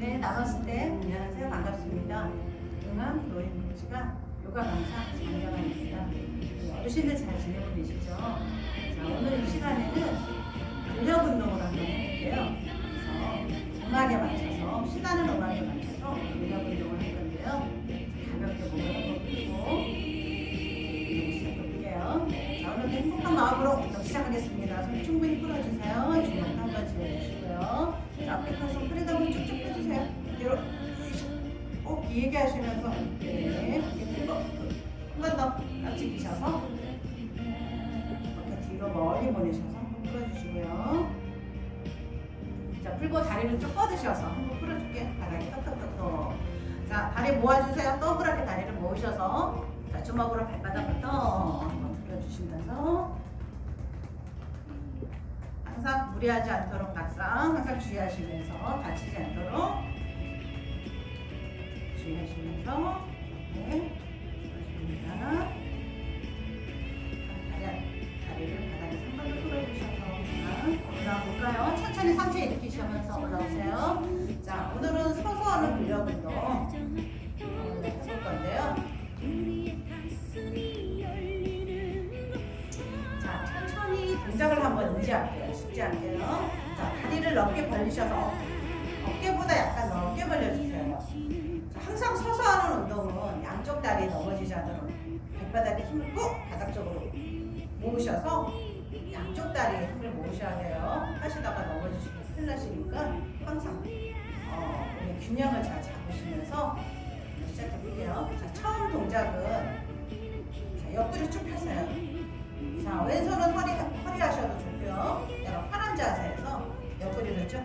네, 나왔을 때 안녕하세요. 반갑습니다. 응암 노인복지가 요가 강사 장정아입니다. 네, 어르신들 잘 지내고 계시죠? 자, 오늘 이 시간에는 근력 운동을 한번 해볼게요. 그래서 음악에 맞춰서, 신나는 음악에 맞춰서 근력 운동을 할 건데요. 가볍게 몸을 한번 풀고 시작해볼게요. 자, 오늘 행복한 마음으로 시작하겠습니다. 손 충분히 풀어주세요. 길게 하시면서 네, 이렇게 한번 더 깍지 끼셔서 이렇게 뒤로 멀리 보내셔서 한번 풀어주시고요. 자, 풀고 다리를 쭉 뻗으셔서 한번 풀어줄게. 바닥에 톡톡톡톡. 자, 다리 모아주세요. 동그랗게 다리를 모으셔서 자, 주먹으로 발바닥부터 한번 풀어주시면서 항상 무리하지 않도록 낙상 항상 주의하시면서 다치지 않도록 주의하시면서 네 그렇습니다. 다리, 다리를 바닥에 상반로 풀어주셔서 올라가 볼까요? 천천히 상체 일으키시면서 올라오세요. 자 오늘은 서서 하는 근력 운동 어, 해볼 건데요. 자, 천천히 동작을 한번 의지할게요. 쉽지 않게요. 자, 다리를 넓게 벌리셔서 어깨보다 약간 넓게 벌려주세요. 발바닥에 힘을 꾹 바닥 쪽으로 모으셔서 양쪽 다리에 힘을 모으셔야 돼요. 하시다가 넘어지시면 큰일 나시니까 항상 어, 균형을 잘 잡으시면서 시작해 볼게요. 자, 처음 동작은 자, 옆구리 쭉 펴세요. 자, 왼손은 허리, 허리 하셔도 좋고요. 내가 편한 자세에서 옆구리를 쭉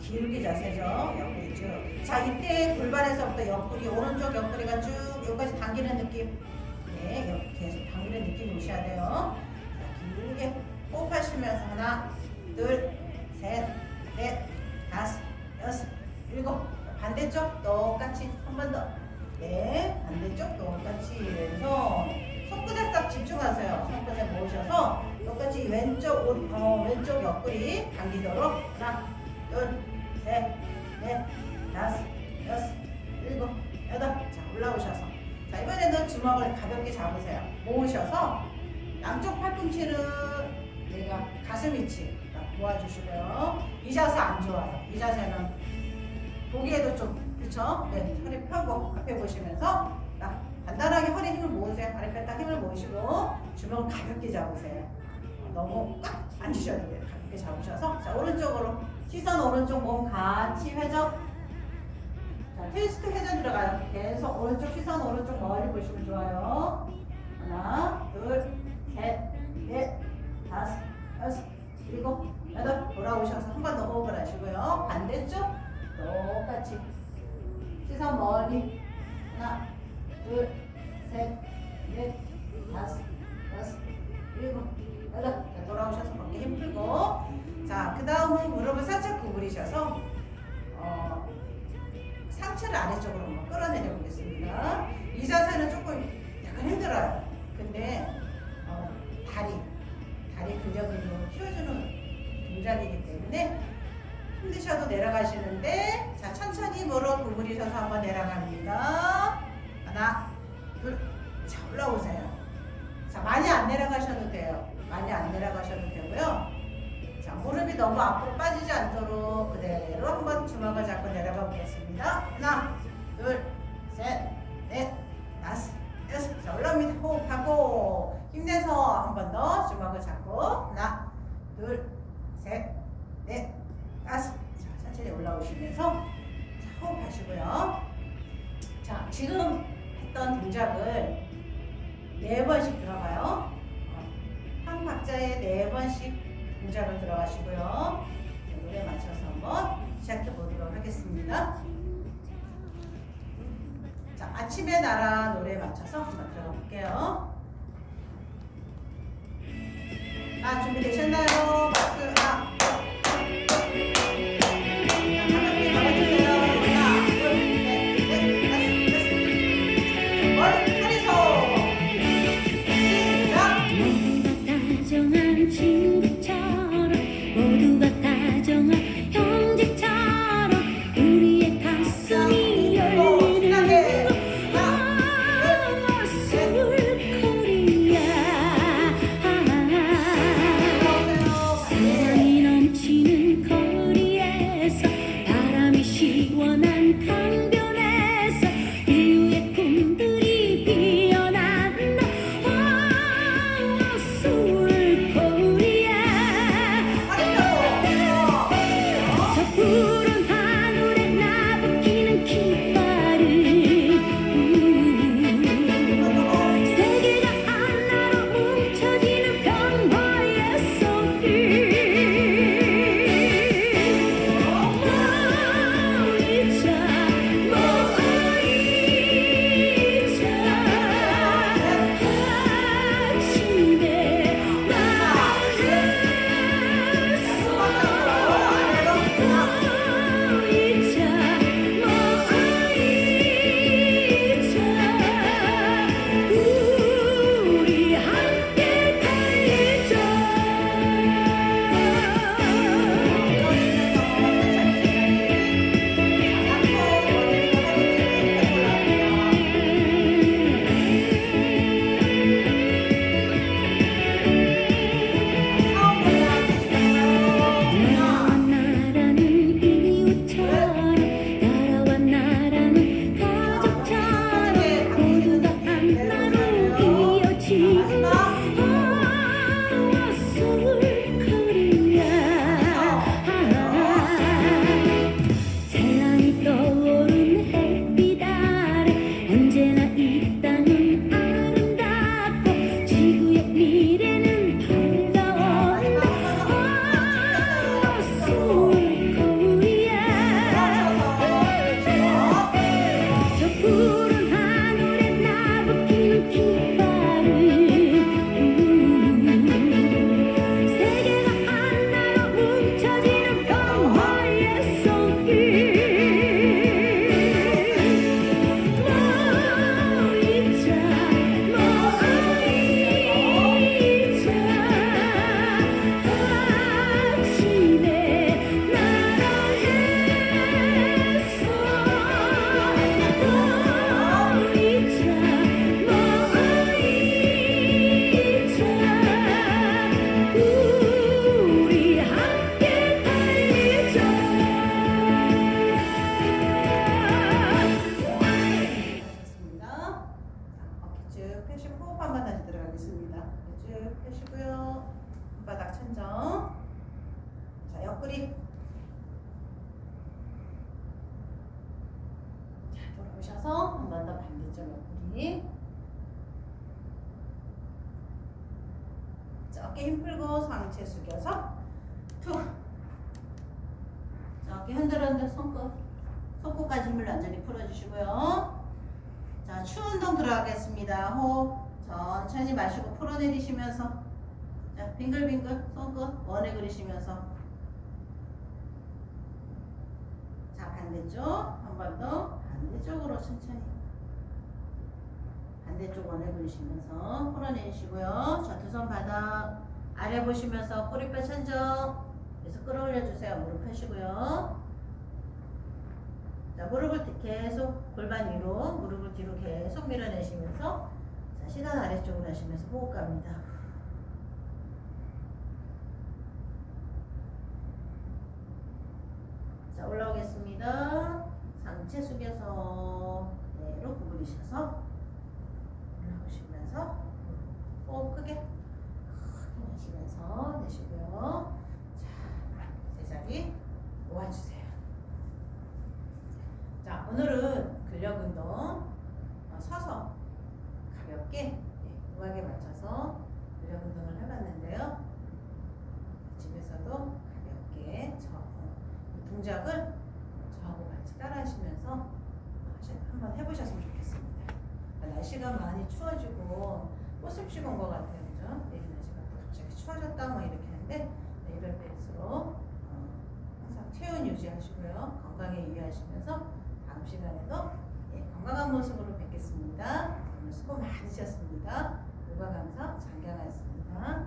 길게 자세죠. 옆구리 쭉. 자, 이때 골반에서부터 옆구리, 오른쪽 옆구리가 쭉 여기까지 당기는 느낌. 네, 옆 계속 당기는 느낌 오셔야 돼요. 자, 길게 호흡 하시면서 하나, 둘, 셋, 넷, 다섯, 여섯, 일곱. 반대쪽 똑같이 한 번 더. 네, 반대쪽 똑같이 왼손. 손끝에 딱 집중하세요. 손끝에 모으셔서 똑같이 왼쪽 오- 어, 왼쪽 옆구리 당기도록 하나, 둘, 셋, 넷, 다섯, 주먹을 가볍게 잡으세요. 모으셔서 양쪽 팔꿈치는 내가 가슴 위치 딱 모아주시고요. 이 자세 안 좋아요. 이 자세는 보기에도 좀 그쵸? 네, 허리 펴고 앞에 보시면서 딱 간단하게 허리 힘을 모으세요. 다리 딱 힘을 모으시고 주먹 가볍게 잡으세요. 너무 꽉 안 주셔도 돼요. 가볍게 잡으셔서 자 오른쪽으로 시선 오른쪽 몸 같이 회전. 자 트위스트 회전 들어가요. 계속 오른쪽 시선 오른쪽 멀리 보시면 좋아요. 하나, 둘, 셋, 넷, 다섯, 여섯, 일곱, 여덟 돌아오셔서 한 번 더 호흡을 하시고요. 반대쪽 똑같이 시선 멀리 하나, 둘, 셋, 넷, 다섯, 여섯, 일곱, 여덟. 자, 돌아오셔서 어깨 힘 풀고. 자, 그 다음은 무릎을 살짝 구부리셔서, 어, 상체를 아래쪽으로 한번 끌어내려 보겠습니다. 이 자세는 조금 약간 힘들어요. 근데, 어, 다리, 다리 근력을 좀 키워주는 동작이기 때문에 힘드셔도 내려가시는데, 자, 천천히 무릎 구부리셔서 한번 내려갑니다. 하나, 둘, 자, 올라오세요. 자, 많이 안 내려가셔도 돼요. 많이 안 내려가셔도 되고요. 자, 무릎이 너무 앞으로 빠지지 않도록 그대로 한번 주먹을 잡고 내려가 보겠습니다. 동작을 네 번씩 들어가요. 어, 한 박자에 네 번씩 동작을 들어가시고요. 자, 노래 맞춰서 한번 시작해 보도록 하겠습니다. 자, 아침의 나라 노래 맞춰서 한번 들어가 볼게요. 아, 준비되셨나요? 천정. 자, 옆구리. 자, 돌아오셔서 한 번 더 반대쪽 옆구리. 자, 어깨 힘 풀고 상체 숙여서 툭. 자, 어깨 흔들흔들 손끝. 손끝까지 힘을 완전히 풀어주시고요. 자, 추 운동 들어가겠습니다. 호흡 천천히 마시고 풀어내리시면서 자, 빙글빙글 손끝 원에 그리시면서 자, 반대쪽 한 번 더 반대쪽으로 천천히 반대쪽 원에 그리시면서 풀어내시고요. 자, 두 손 바닥 아래 보시면서 꼬리뼈 천정 그래서 끌어올려 주세요. 무릎 펴시고요. 자, 무릎을 뒤- 계속 골반 위로, 무릎을 뒤로 계속 밀어내시면서 자, 시선 아래쪽으로 하시면서 호흡 갑니다. 자, 올라오겠습니다. 상체 숙여서 그대로 구부리셔서 올라오시면서 호흡 크게 크게 내쉬면서 내쉬고요. 자, 제자리 모아주세요. 자, 오늘은 근력 운동 어, 서서 가볍게 예, 음악에 맞춰서 근력 운동을 해봤는데요. 집에서도 가볍게 저 어, 동작을 저하고 같이 따라하시면서 하시- 한번 해보셨으면 좋겠습니다. 아, 날씨가 많이 추워지고 꽃을 피고 온것 같아요, 그죠? 내일 날씨가 또 갑자기 추워졌다 뭐 이렇게 하는데 네, 이럴 때일수록 어, 항상 체온 유지하시고요, 건강에 유의하시면서 다음 시간에도 예, 건강한 모습으로 뵙겠습니다. 오늘 수고 많으셨습니다. 요가 강사 장경아였습니다.